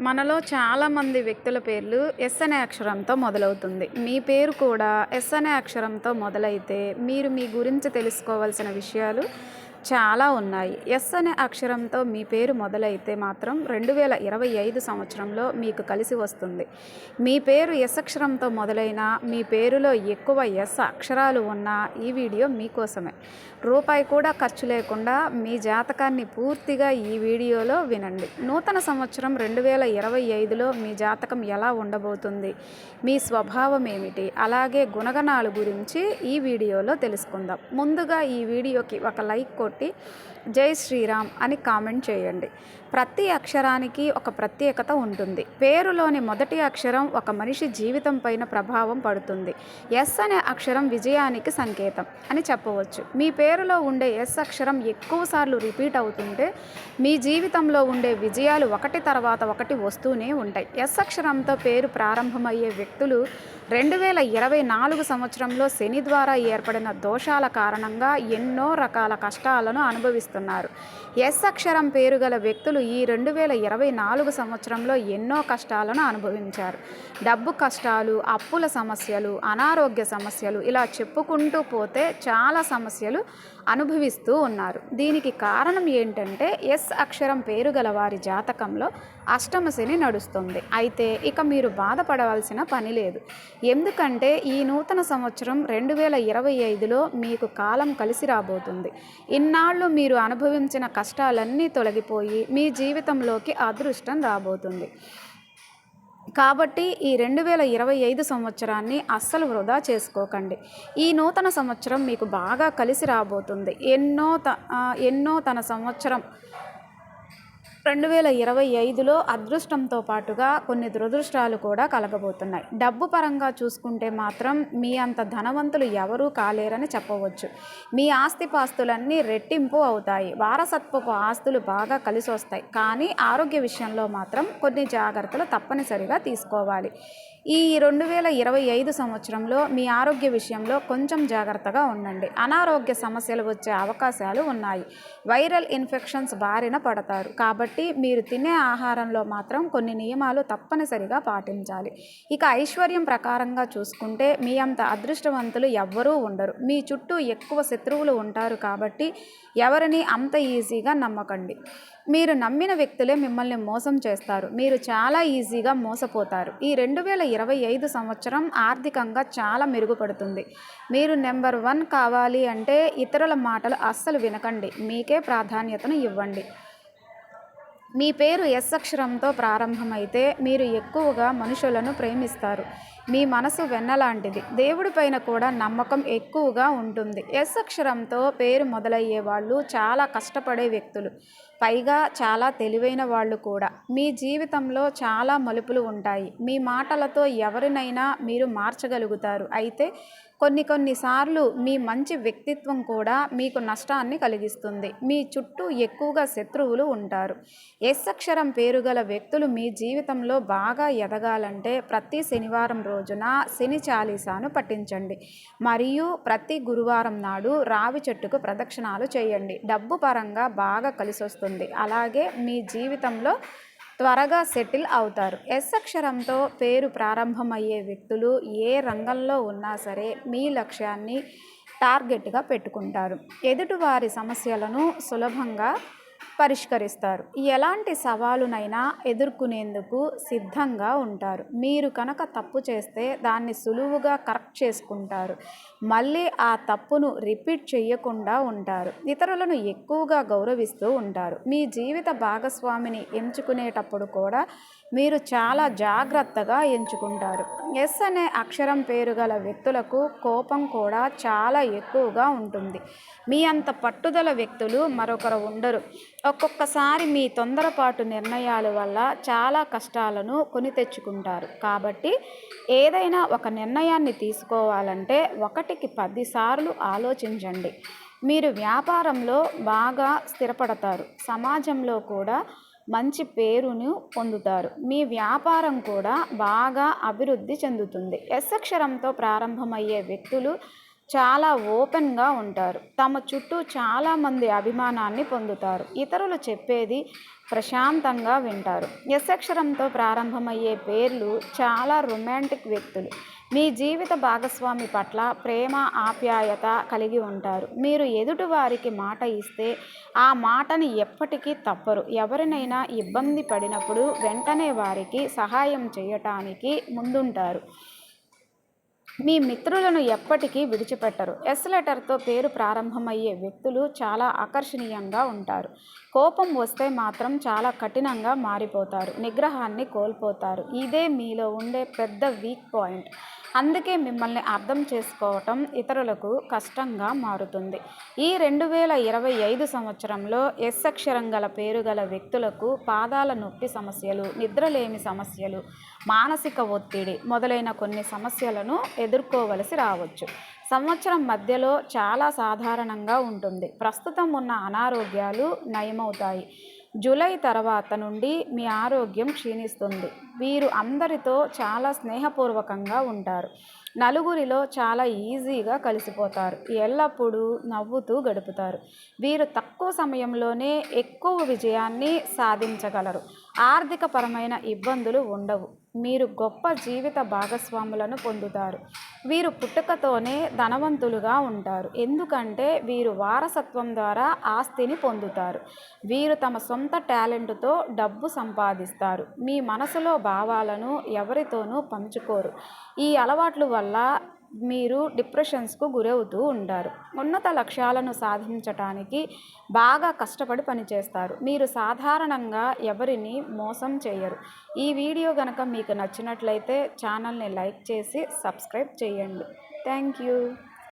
మనలో చాలామంది వ్యక్తుల పేర్లు ఎస్ అనే అక్షరంతో మొదలవుతుంది. మీ పేరు కూడా ఎస్ అనే అక్షరంతో మొదలైతే మీరు మీ గురించి తెలుసుకోవాల్సిన విషయాలు చాలా ఉన్నాయి. ఎస్ అనే అక్షరంతో మీ పేరు మొదలైతే మాత్రం రెండు వేల ఇరవై ఐదు సంవత్సరంలో మీకు కలిసి వస్తుంది. మీ పేరు ఎస్ అక్షరంతో మొదలైన మీ పేరులో ఎక్కువ ఎస్ అక్షరాలు ఉన్న ఈ వీడియో మీకోసమే. రూపాయి కూడా ఖర్చు లేకుండా మీ జాతకాన్ని పూర్తిగా ఈ వీడియోలో వినండి. నూతన సంవత్సరం రెండు వేల ఇరవై ఐదులో మీ జాతకం ఎలా ఉండబోతుంది? మీ స్వభావం ఏమిటి? అలాగే గుణగణాల గురించి ఈ వీడియోలో తెలుసుకుందాం. ముందుగా ఈ వీడియోకి ఒక లైక్ కొట్టి జై శ్రీరామ్ అని కామెంట్ చేయండి. ప్రతి అక్షరానికి ఒక ప్రత్యేకత ఉంటుంది. పేరులోని మొదటి అక్షరం ఒక మనిషి జీవితం పైన ప్రభావం పడుతుంది. ఎస్ అనే అక్షరం విజయానికి సంకేతం అని చెప్పవచ్చు. మీ పేరులో ఉండే ఎస్ అక్షరం ఎక్కువసార్లు రిపీట్ అవుతుంటే మీ జీవితంలో ఉండే విజయాలు ఒకటి తర్వాత ఒకటి వస్తూనే ఉంటాయి. ఎస్ అక్షరంతో పేరు ప్రారంభమయ్యే వ్యక్తులు రెండు వేల ఇరవై నాలుగు సంవత్సరంలో శని ద్వారా ఏర్పడిన దోషాల కారణంగా ఎన్నో రకాల కష్టాలు కష్టాలను అనుభవిస్తున్నారు. ఎస్ అక్షరం పేరు గల వ్యక్తులు ఈ రెండు వేల ఇరవై నాలుగు సంవత్సరంలో ఎన్నో కష్టాలను అనుభవించారు. డబ్బు కష్టాలు అప్పుల సమస్యలు అనారోగ్య సమస్యలు ఇలా చెప్పుకుంటూ పోతే చాలా సమస్యలు అనుభవిస్తూ ఉన్నారు. దీనికి కారణం ఏంటంటే ఎస్ అక్షరం పేరు గల వారి జాతకంలో అష్టమశని నడుస్తుంది. అయితే ఇక మీరు బాధపడవలసిన పని లేదు. ఎందుకంటే ఈ నూతన సంవత్సరం రెండు వేల ఇరవై ఐదులో మీకు కాలం కలిసి రాబోతుంది. ఇన్నాళ్ళు మీరు అనుభవించిన కష్టాలన్నీ తొలగిపోయి మీ జీవితంలోకి అదృష్టం రాబోతుంది. కాబట్టి ఈ రెండు వేల ఇరవై ఐదు సంవత్సరాన్ని అస్సలు వృధా చేసుకోకండి. ఈ నూతన సంవత్సరం మీకు బాగా కలిసి రాబోతుంది. ఎన్నో త ఎన్నో తన సంవత్సరం రెండు వేల ఇరవై ఐదులో అదృష్టంతో పాటుగా కొన్ని దురదృష్టాలు కూడా కలగబోతున్నాయి. డబ్బు పరంగా చూసుకుంటే మాత్రం మీ అంత ధనవంతులు ఎవరూ కాలేరని చెప్పవచ్చు. మీ ఆస్తిపాస్తులన్నీ రెట్టింపు అవుతాయి. వారసత్వపు ఆస్తులు బాగా కలిసి వస్తాయి కానీ ఆరోగ్య విషయంలో మాత్రం కొన్ని జాగ్రత్తలు తప్పనిసరిగా తీసుకోవాలి. ఈ రెండు వేల ఇరవై ఐదు సంవత్సరంలో మీ ఆరోగ్య విషయంలో కొంచెం జాగ్రత్తగా ఉండండి. అనారోగ్య సమస్యలు వచ్చే అవకాశాలు ఉన్నాయి. వైరల్ ఇన్ఫెక్షన్స్ బారిన పడతారు. కాబట్టి మీరు తినే ఆహారంలో మాత్రం కొన్ని నియమాలు తప్పనిసరిగా పాటించాలి. ఇక ఐశ్వర్యం ప్రకారంగా చూసుకుంటే మీ అంత అదృష్టవంతులు ఎవ్వరూ ఉండరు. మీ చుట్టూ ఎక్కువ శత్రువులు ఉంటారు కాబట్టి ఎవరిని అంత ఈజీగా నమ్మకండి. మీరు నమ్మిన వ్యక్తులే మిమ్మల్ని మోసం చేస్తారు. మీరు చాలా ఈజీగా మోసపోతారు. ఈ రెండు వేల ఇరవై ఐదు సంవత్సరం ఆర్థికంగా చాలా మెరుగుపడుతుంది. మీరు నెంబర్ వన్ కావాలి అంటే ఇతరుల మాటలు అస్సలు వినకండి. మీకే ప్రాధాన్యతను ఇవ్వండి. మీ పేరు ఎస్ అక్షరంతో ప్రారంభమైతే మీరు ఎక్కువగా మనుషులను ప్రేమిస్తారు. మీ మనసు వెన్నలాంటిది. దేవుడి పైన కూడా నమ్మకం ఎక్కువగా ఉంటుంది. ఎస్ అక్షరంతో పేరు మొదలయ్యే వాళ్ళు చాలా కష్టపడే వ్యక్తులు. పైగా చాలా తెలివైన వాళ్ళు కూడా. మీ జీవితంలో చాలా మలుపులు ఉంటాయి. మీ మాటలతో ఎవరినైనా మీరు మార్చగలుగుతారు. అయితే కొన్ని కొన్నిసార్లు మీ మంచి వ్యక్తిత్వం కూడా మీకు నష్టాన్ని కలిగిస్తుంది. మీ చుట్టూ ఎక్కువగా శత్రువులు ఉంటారు. ఎస్ అక్షరం పేరు గల వ్యక్తులు మీ జీవితంలో బాగా ఎదగాలంటే ప్రతి శనివారం రోజున శని చాలీసాను పఠించండి. మరియు ప్రతి గురువారం నాడు రావి చెట్టుకు ప్రదక్షిణాలు చేయండి. డబ్బు పరంగా బాగా కలిసొస్తుంది. అలాగే మీ జీవితంలో త్వరగా సెటిల్ అవుతారు. ఎస్ అక్షరంతో పేరు ప్రారంభమయ్యే వ్యక్తులు ఏ రంగంలో ఉన్నా సరే మీ లక్ష్యాన్ని టార్గెట్గా పెట్టుకుంటారు. ఎదుటివారి సమస్యలను సులభంగా పరిష్కరిస్తారు. ఎలాంటి సవాలునైనా ఎదుర్కొనేందుకు సిద్ధంగా ఉంటారు. మీరు కనుక తప్పు చేస్తే దాన్ని సులువుగా కరెక్ట్ చేసుకుంటారు. మళ్ళీ ఆ తప్పును రిపీట్ చేయకుండా ఉంటారు. ఇతరులను ఎక్కువగా గౌరవిస్తూ ఉంటారు. మీ జీవిత భాగస్వామిని ఎంచుకునేటప్పుడు కూడా మీరు చాలా జాగ్రత్తగా ఎంచుకుంటారు. ఎస్ అనే అక్షరం పేరు గల వ్యక్తులకు కోపం కూడా చాలా ఎక్కువగా ఉంటుంది. మీ అంత పట్టుదల వ్యక్తులు మరొకరు ఉండరు. ఒక్కొక్కసారి మీ తొందరపాటు నిర్ణయాల వల్ల చాలా కష్టాలను కొని తెచ్చుకుంటారు. కాబట్టి ఏదైనా ఒక నిర్ణయాన్ని తీసుకోవాలంటే ఒకటికి పదిసార్లు ఆలోచించండి. మీరు వ్యాపారంలో బాగా స్థిరపడతారు. సమాజంలో కూడా మంచి పేరును పొందుతారు. మీ వ్యాపారం కూడా బాగా అభివృద్ధి చెందుతుంది. ఎస్ అక్షరంతో ప్రారంభమయ్యే వ్యక్తులు చాలా ఓపెన్గా ఉంటారు. తమ చుట్టూ చాలామంది అభిమానాన్ని పొందుతారు. ఇతరులు చెప్పేది ప్రశాంతంగా వింటారు. ఎస్ అక్షరంతో ప్రారంభమయ్యే పేర్లు చాలా రొమాంటిక్ వ్యక్తులు. మీ జీవిత భాగస్వామి పట్ల ప్రేమ ఆప్యాయత కలిగి ఉంటారు. మీరు ఎదుటి వారికి మాట ఇస్తే ఆ మాటని ఎప్పటికీ తప్పరు. ఎవరినైనా ఇబ్బంది పడినప్పుడు వెంటనే వారికి సహాయం చేయటానికి ముందుంటారు. మీ మిత్రులను ఎప్పటికీ విడిచిపెట్టరు. ఎస్ లెటర్తో పేరు ప్రారంభమయ్యే వ్యక్తులు చాలా ఆకర్షణీయంగా ఉంటారు. కోపం వస్తే మాత్రం చాలా కఠినంగా మారిపోతారు. నిగ్రహాన్ని కోల్పోతారు. ఇదే మీలో ఉండే పెద్ద వీక్ పాయింట్ అందుకే మిమ్మల్ని అర్థం చేసుకోవటం ఇతరులకు కష్టంగా మారుతుంది. ఈ రెండు వేల ఇరవై ఐదు సంవత్సరంలో ఎస్ అక్షరం గల పేరు గల వ్యక్తులకు పాదాల నొప్పి సమస్యలు నిద్రలేమి సమస్యలు మానసిక ఒత్తిడి మొదలైన కొన్ని సమస్యలను ఎదుర్కోవలసి రావచ్చు. సంవత్సరం మధ్యలో చాలా సాధారణంగా ఉంటుంది. ప్రస్తుతం ఉన్న అనారోగ్యాలు నయమవుతాయి. జూలై తర్వాత నుండి మీ ఆరోగ్యం క్షీణిస్తుంది. వీరు అందరితో చాలా స్నేహపూర్వకంగా ఉంటారు. నలుగురిలో చాలా ఈజీగా కలిసిపోతారు. ఎల్లప్పుడూ నవ్వుతూ గడుపుతారు. వీరు తక్కువ సమయంలోనే ఎక్కువ విజయాన్ని సాధించగలరు. ఆర్థికపరమైన ఇబ్బందులు ఉండవు. మీరు గొప్ప జీవిత భాగస్వాములను పొందుతారు. వీరు పుట్టుకతోనే ధనవంతులుగా ఉంటారు. ఎందుకంటే వీరు వారసత్వం ద్వారా ఆస్తిని పొందుతారు. వీరు తమ సొంత టాలెంట్తో డబ్బు సంపాదిస్తారు. మీ మనసులో భావాలను ఎవరితోనూ పంచుకోరు. ఈ అలవాట్ల వల్ల మీరు డిప్రెషన్స్కు గురవుతూ ఉంటారు. ఉన్నత లక్ష్యాలను సాధించటానికి బాగా కష్టపడి పనిచేస్తారు. మీరు సాధారణంగా ఎవరిని మోసం చేయరు. ఈ వీడియో కనుక మీకు నచ్చినట్లయితే ఛానల్ని లైక్ చేసి సబ్స్క్రైబ్ చేయండి. Thank you.